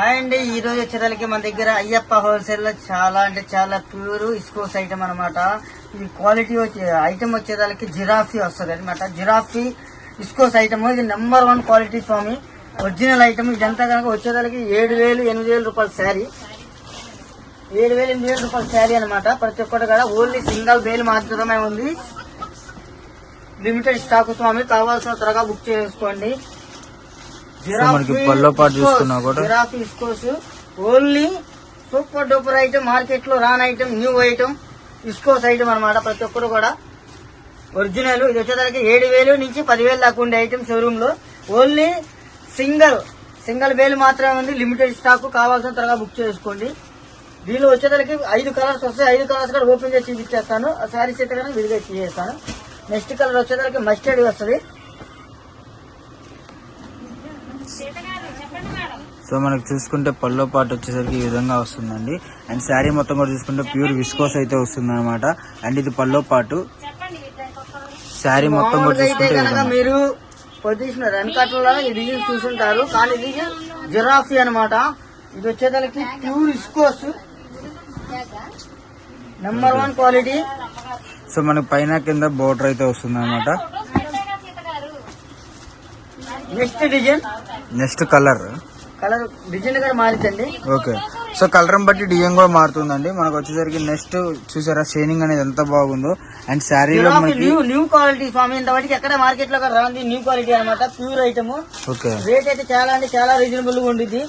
Hi అండి. ఈ రోజు వచ్చేదానికి మన దగ్గర అయ్యప్ప హోల్సేల్లో చాలా అంటే చాలా ప్యూర్ ఇస్కోస్ ఐటమ్ అనమాట ఇది క్వాలిటీ వచ్చే ఐటమ్ వచ్చేదానికి జిరాఫీ వస్తుంది అనమాట జిరాఫీ ఇస్కోస్ ఐటమ్ ఇది నెంబర్ వన్ క్వాలిటీ స్వామి. ఒరిజినల్ ఐటమ్ ఇదంతా కనుక వచ్చేదానికి ఏడు వేలు ఎనిమిది వేల రూపాయల శారీ. ఏడు వేలు ఎనిమిది వేల రూపాయల శారీ అనమాట ప్రతి ఒక్కటి కూడా ఓన్లీ సింగల్ వేలు మాత్రమే ఉంది. లిమిటెడ్ స్టాక్ స్వామి కావాల్సిన త్వరగా బుక్ చేసుకోండి. మనకి పళ్ళో పాటు చూసుకున్నా కూడా- giraffe viscose only super duper item మార్కెట్లో రాని item new item viscose item అనమాట ప్రతి ఒక్కరు కూడా. ఒరిజినల్ ఇది వచ్చేసరికి ఏడు వేలు నుంచి పదివేలు దాకా ఉండే ఐటమ్ షోరూమ్లో. ఓన్లీ సింగల్ సింగల్ వేలు మాత్రమే ఉంది. లిమిటెడ్ స్టాక్ కావాల్సిన త్వరగా బుక్ చేసుకోండి. దీనిలో వచ్చేసరికి ఐదు కలర్స్ వస్తాయి. ఐదు కలర్స్ కూడా ఓపెన్ చేసి చూపించేస్తాను. ఆ శారీస్ అయితే కనుక విడిగా చేస్తాను నెక్స్ట్ కలర్ వచ్చేసరికి మస్టర్డ్ వస్తుంది. సో మనకి చూసుకుంటే పళ్ళో పాటు వచ్చేసరికి ఈ విధంగా వస్తుందండి. అండ్ శారీ మొత్తం కూడా చూసుకుంటే ప్యూర్ విస్కోస్ అయితే వస్తుంది అనమాట అండ్ ఇది పళ్ళో పాటు. శారీ మొత్తం కూడా చూసుకుంటే. మీరు పొజిషన్ వెనకట్లో ఈ డిజైన్ చూసుంటారు. కానీ ఇది జిరాఫీ అన్నమాట. ఇది వచ్చేదానికి pure viscose number one quality so మనకి పైన కింద బోర్డర్ అయితే వస్తుంది అనమాట next design next colour. Colour design కూడా మారిందండి ఓకే. సో కలర్ బట్టి డిజైన్ కూడా మారుతుందండి. మనకు వచ్చేసరికి నెక్స్ట్ చూసారా షైనింగ్ అనేది ఎంత బాగుందో. అండ్ శారీలో మనకి న్యూ క్వాలిటీ స్వామి ఇంతవరకు ఎక్కడ మార్కెట్లో రాంది న్యూ క్వాలిటీ అన్నమాట ప్యూర్ ఐటమ్ ఓకే. రేట్ అయితే చాలా అంటే చాలా రీజనబుల్గా ఉండిద్ది.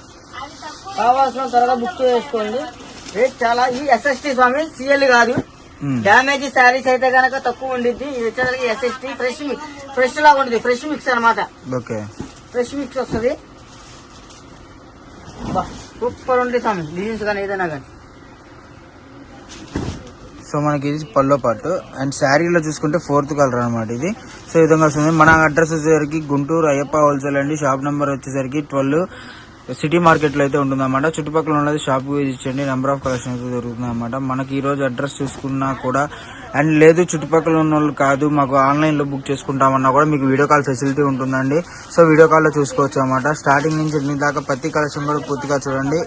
కావాల్సిన త్వరగా బుక్ చేసుకోండి. రేట్ చాలా ఈ ఎస్ఎస్టీ స్వామి సిఎల్ కాదు. మ్మ్. డ్యామేజ్ శారీస్ అయితే గనక తక్కువ ఉండిద్ది. ఇది వచ్చేసరికి ఎస్ఎస్టీ ఫ్రెష్ ఫ్రెష్ లాగా ఉంటుంది ఫ్రెష్ మిక్స్ అన్నమాట. ఓకే. ఫ్రెష్ మిక్స్ వస్తుంది. సూపర్ ఉంది స్వామి డిజైన్స్ కానీ ఏదైనా కానీ సో మనకి ఇది పల్లో పాటు. అండ్ శారీలో చూసుకుంటే ఫోర్త్ కలర్ అనమాట ఇది. సో ఈ విధంగా వస్తుంది. మన అడ్రస్ వచ్చేసరికి గుంటూరు అయ్యప్ప హోల్సేల్ అండి. షాప్ నెంబర్ వచ్చేసరికి ట్వెల్వ్ సిటీ మార్కెట్లో అయితే ఉంటుంది అనమాట చుట్టుపక్కల ఉన్నది షాప్ ఇచ్చండి నెంబర్ ఆఫ్ కలెక్షన్ అయితే దొరుకుతుంది అనమాట మనకి ఈ రోజు అడ్రస్ చూసుకున్నా కూడా అండ్ లేదు చుట్టుపక్కల ఉన్న వాళ్ళు కాదు మాకు ఆన్లైన్లో బుక్ చేసుకుంటామన్నా కూడా మీకు వీడియో కాల్ ఫెసిలిటీ ఉంటుందండి. సో వీడియో కాల్లో చూసుకోవచ్చు అనమాట స్టార్టింగ్ నుంచి మీ దాకా ప్రతి కలెక్షన్ కూడా పూర్తిగా చూడండి.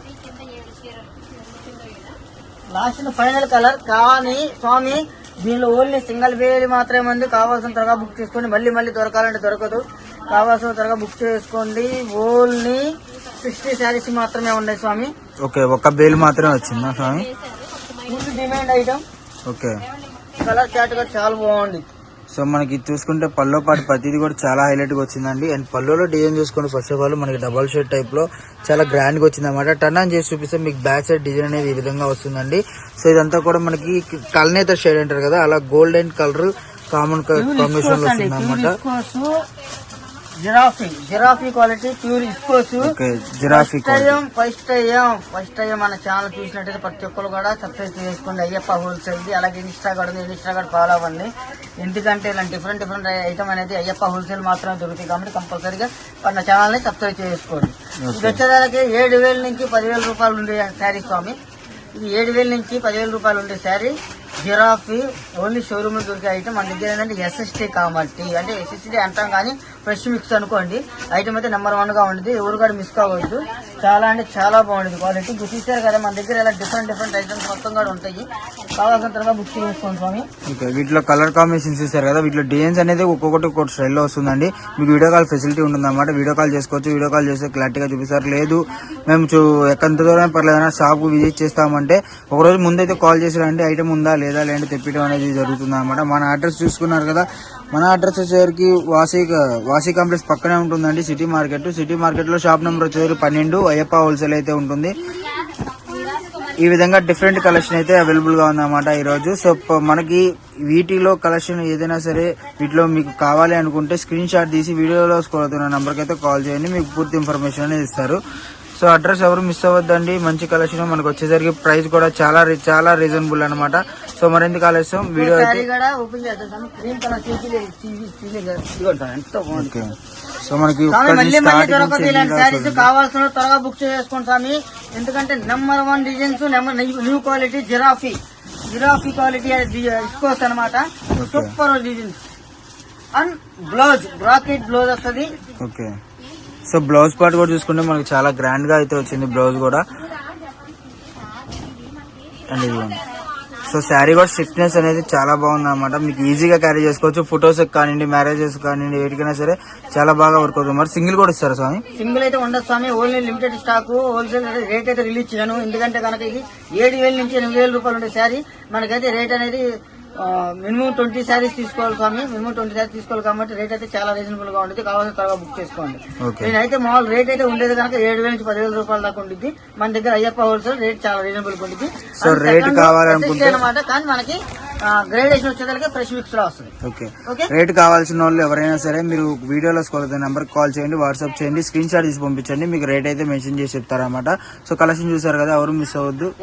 లాస్ట్ ఫైనల్ కలర్ కానీ స్వామి దీనిలో ఓన్లీ సింగిల్ వేలు మాత్రమే ఉంది. కావాల్సిన త్వరగా బుక్ చేసుకొని మళ్ళీ మళ్ళీ దొరకాలంటే దొరకదు. కావాల్సిన త్వరగా బుక్ చేసుకోండి. ఓన్లీ సిక్స్టీ శారీస్ మాత్రమే ఉన్నాయి స్వామి. ఓకే ఒక బేల్ మాత్రమే వచ్చిందా స్వామి? Full demand item. Okay. Colour chart కూడా చాలా బాగుంది. సో మనకి చూసుకుంటే పల్లో పాటు ప్రతిది కూడా చాలా హైలైట్గా వచ్చిందండి. అండ్ పళ్ళులో డిజైన్ చూసుకుంటే ఫస్ట్ ఆఫ్ ఆల్ మనకి డబల్ షేడ్ టైప్లో చాలా గ్రాండ్గా వచ్చింది అనమాట టర్న్ ఆన్ చేసి చూపిస్తే మీకు బ్యాక్ సైడ్ డిజైన్ అనేది ఈ విధంగా వస్తుందండి. సో ఇదంతా కూడా మనకి కల్నేత షేడ్ అంటారు కదా అలా గోల్డెన్ కలర్ కామన్ కాంబినేషన్లో వస్తుంది అనమాట giraffe. Giraffe quality pure ఇస్కోస్ giraffe first time first time మన ఛానల్ చూసినట్టయితే ప్రతి ఒక్కరు కూడా సబ్స్క్రైబ్ చేసుకోండి. అయ్యప్ప హోల్సేల్ ది అలాగే ఇన్స్టా కూడా ఉంది. ఇన్స్టా కూడా ఫాలో అవ్వండి. ఎందుకంటే ఇలాంటి డిఫరెంట్ డిఫరెంట్ ఐటమ్ అనేది అయ్యప్ప హోల్సేల్ మాత్రమే దొరుకుతాయి కాబట్టి కంపల్సరీగా మన ఛానల్ని సబ్స్క్రైబ్ చేసుకోండి. ఇది వచ్చేదానికి ఏడు వేల నుంచి పదివేల రూపాయలు ఉండే శారీ స్వామి. ఇది ఏడు వేల నుంచి పదివేల రూపాయలు ఉండే శారీ. జిరాఫీ ఓన్లీ షోరూమ్లో దొరికే ఐటమ్ మన దగ్గర ఏంటంటే ఎస్ఎస్టీ కాబట్టి అంటే ఎస్ఎస్టీ అంటాం కానీ ఫ్రెష్ మిక్స్ అనుకోండి. ఐటమ్ అయితే నెంబర్ వన్గా ఉండేది. ఎవరు కూడా మిస్ కావద్దు. చాలా అంటే చాలా బాగుంటుంది క్వాలిటీ. ఇప్పుడు కదా మన దగ్గర ఇలా డిఫరెంట్ డిఫరెంట్ ఐటమ్స్ మొత్తం కూడా ఉంటాయి. కావాల్సిన తర్వాత బుక్ చేసుకోండి స్వామి. ఓకే వీటిలో కలర్ కాంబినేషన్స్ ఇస్తారు కదా వీటిలో డిజైన్స్ అనేది ఒక్కొక్కటి ఒక్కొక్క స్టైల్లో వస్తుందండి. మీకు వీడియో కాల్ ఫెసిలిటీ ఉంటుంది అనమాట వీడియో కాల్ చేసుకోవచ్చు వీడియో కాల్ చేస్తే క్లారిటీగా చూపిస్తారు. లేదు మేము చూ ఎక్కడంత దూరం పర్లేదన్నా షాప్ విజిట్ చేస్తామంటే ఒక రోజు ముందైతే కాల్ చేసి రండి ఐటమ్ ఉందా లేదా లేదంటే తెప్పించడం అనేది జరుగుతుంది అనమాట మన అడ్రస్ చూసుకున్నారు కదా మన అడ్రస్ వచ్చేసరికి వాసి వాసి కాంప్లెక్స్ పక్కనే ఉంటుందండి సిటీ మార్కెట్ సిటీ మార్కెట్లో షాప్ నెంబర్ వచ్చేసరికి పన్నెండు అయ్యప్ప హోల్సేల్ అయితే ఉంటుంది ఈ విధంగా డిఫరెంట్ కలెక్షన్ అయితే అవైలబుల్గా ఉందన్నమాట ఈ రోజు సో మనకి వీటిలో కలెక్షన్ ఏదైనా సరే వీటిలో మీకు కావాలి అనుకుంటే స్క్రీన్ షాట్ తీసి వీడియోలో స్కోర్ అవుతున్న నంబర్కి అయితే కాల్ చేయండి మీకు పూర్తి ఇన్ఫర్మేషన్ అనేది ఇస్తారు సో అడ్రస్ ఎవరు మిస్ అవ్వద్దండి మంచి కలెక్షన్ మనకు వచ్చేసరికి ప్రైస్ కూడా చాలా చాలా రీజనబుల్ అన్నమాట సో మరింత ఆలస్యం వీడియో సో మనకి మళ్ళీ దొరకదు ఇలాంటి శారీస్ కావాల్సిన త్వరగా బుక్ చేసుకోండి స్వామి. ఎందుకంటే number one designs number new quality giraffe. Giraffe quality ఇసుకోవచ్చు అనమాట. Super designs and blouse bracket blouse వస్తుంది. ఓకే. సో బ్లౌజ్ పార్ట్ కూడా చూసుకుంటే మనకి చాలా గ్రాండ్గా అయితే వచ్చింది బ్లౌజ్ కూడా. అండ్ ఇదిగోండి సో శారీ కూడా స్టిఫ్నెస్ అనేది చాలా బాగుంది అనమాట మీకు ఈజీగా క్యారీ చేసుకోవచ్చు. ఫొటోస్ కానివ్వండి మ్యారేజెస్ కానివ్వండి వేటికైనా సరే చాలా బాగా వర్క్ అవుతుంది. మరి సింగిల్ కూడా ఇస్తారు స్వామి? సింగిల్ అయితే ఉండదు స్వామి. Only limited stock wholesale rate అయితే రిలీజ్ చేయను. ఎందుకంటే కనుక ఇది ఏడు వేల నుంచి ఎనిమిది వేల రూపాయలు ఉండే శారీ. మనకైతే రేట్ అనేది మినిమం ట్వంటీ శారీస్ తీసుకోవాలి స్వామి. మినిమం ట్వంటీ శారీస్ తీసుకోవాలి కాబట్టి రేట్ అయితే చాలా రీజనబుల్గా ఉంటుంది కావాల్సిన త్వరగా బుక్ చేసుకోండి. నేనైతే మామూలు రేట్ అయితే ఉండేది కనుక ఏడు వేల నుంచి పదివేల రూపాయల దాకా ఉంటుంది మన దగ్గర అయ్యప్ప హోల్సేల్ రేట్ చాలా రీజనబుల్ ఉంటుంది So, rate కావాలనుకుంటే- అనమాట కానీ మనకి గ్రేడేషన్ వచ్చేదానికి ఫ్రెష్ మిక్స్లో వస్తుంది. ఓకే. ఓకే? రేట్ కావాల్సిన వాళ్ళు ఎవరైనా సరే మీరు వీడియోలో స్కోర్ నెంబర్ కాల్ చేయండి వాట్సాప్ చేయండి స్క్రీన్ షాట్ తీసి పంపించండి. మీకు రేట్ అయితే మెన్షన్ చేసి చెప్తారన్నమాట. సో కలెక్షన్ చూసారు కదా ఎవరు మిస్ అవ్వద్దు.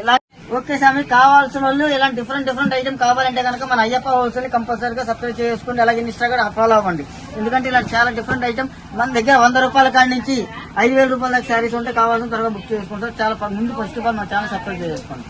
ఓకే స్వామి కావాల్సిన వాళ్ళు ఇలాంటి డిఫరెంట్ డిఫరెంట్ ఐటమ్ కావాలంటే కనుక మన అయ్యప్ప హోల్సేల్ కంపల్సరీగా సబ్స్క్రైబ్ చేసుకోండి అలాగే ఇన్స్టాగ్రామ్ ఫాలో అవ్వండి. ఎందుకంటే ఇలా చాలా డిఫరెంట్ ఐటమ్ మన దగ్గర వంద రూపాయల కాడి నుంచి ఐదు వేల రూపాయల దాకా శారీస్ ఉంటే కావాల్సిన త్వరగా బుక్ చేసుకుంటారు చాలా ముందు ఫస్ట్ ఆఫ్ ఆల్ మన ఛానల్ సబ్స్క్రైబ్ చేసుకోండి.